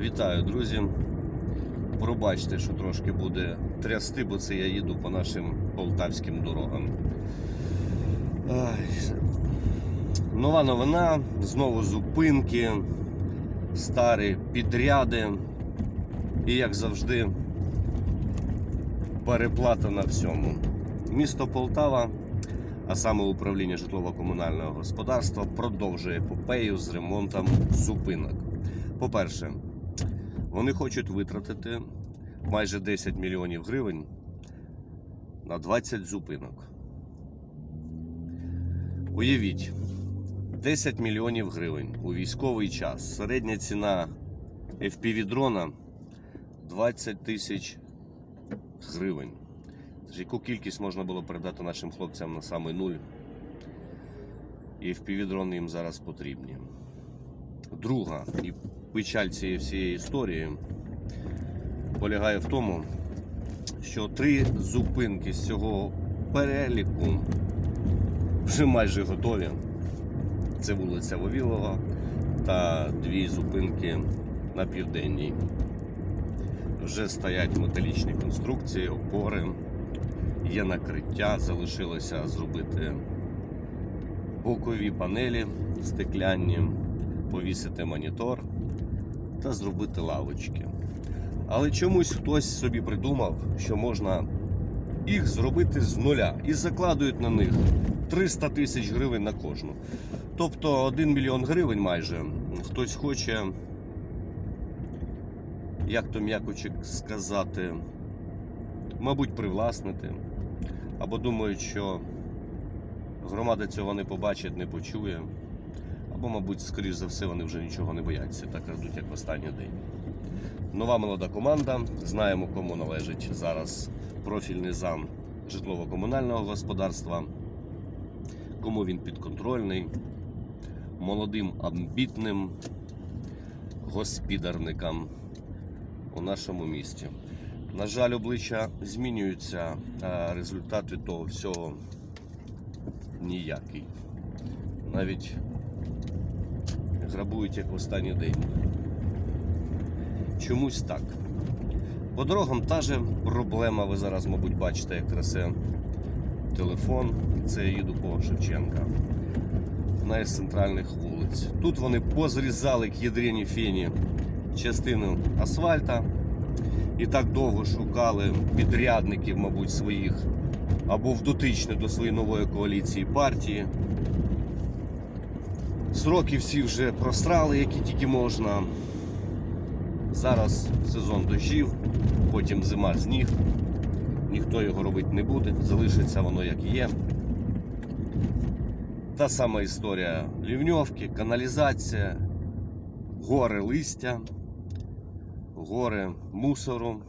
Вітаю, друзі. Пробачте, що трошки буде трясти, бо це я їду по нашим полтавським дорогам. Ай. Нова новина, знову зупинки, старі підряди. І, як завжди, переплата на всьому. Місто Полтава, а саме управління житлово-комунального господарства, продовжує епопею з ремонтом зупинок. По-перше, вони хочуть витратити майже 10 мільйонів гривень на 20 зупинок. Уявіть, 10 мільйонів гривень у військовий час. Середня ціна FPV-дрона 20 тисяч гривень. Яку кількість можна було передати нашим хлопцям на самий нуль? І FPV-дрони їм зараз потрібні. Друга і печаль цієї всієї історії полягає в тому, що три зупинки з цього переліку вже майже готові. Це вулиця Вавілова та дві зупинки на південній. Вже стоять металічні конструкції, опори, є накриття, залишилося зробити бокові панелі стекляні, повісити монітор та зробити лавочки. Але чомусь хтось собі придумав, що можна їх зробити з нуля і закладують на них 300 тисяч гривень на кожну. Тобто 1 мільйон гривень майже хтось хоче, як то м'якоче сказати, мабуть, привласнити. Або думають, що громада цього не побачить, не почує. Або, мабуть, скоріш за все, вони вже нічого не бояться, так крадуть, як в останній день. Нова молода команда. Знаємо, кому належить зараз профільний зам житлово-комунального господарства, кому він підконтрольний, молодим амбітним госпідарникам у нашому місті. На жаль, обличчя змінюються, а результат від того всього ніякий. Навіть грабують як в останній день. Чомусь так. По дорогам та же проблема. Ви зараз, мабуть, бачите, як трясе телефон. Це я їду по Шевченка. Одна із центральних вулиць. Тут вони позрізали к ядрині фені частину асфальта і так довго шукали підрядників, мабуть, своїх або в дотичне до своєї нової коаліції партії. Сроки всі вже просрали, які тільки можна. Зараз сезон дощів, потім зима сніг. Ніхто його робити не буде, залишиться воно як є. Та сама історія лівньовки, каналізація, гори листя, гори мусору.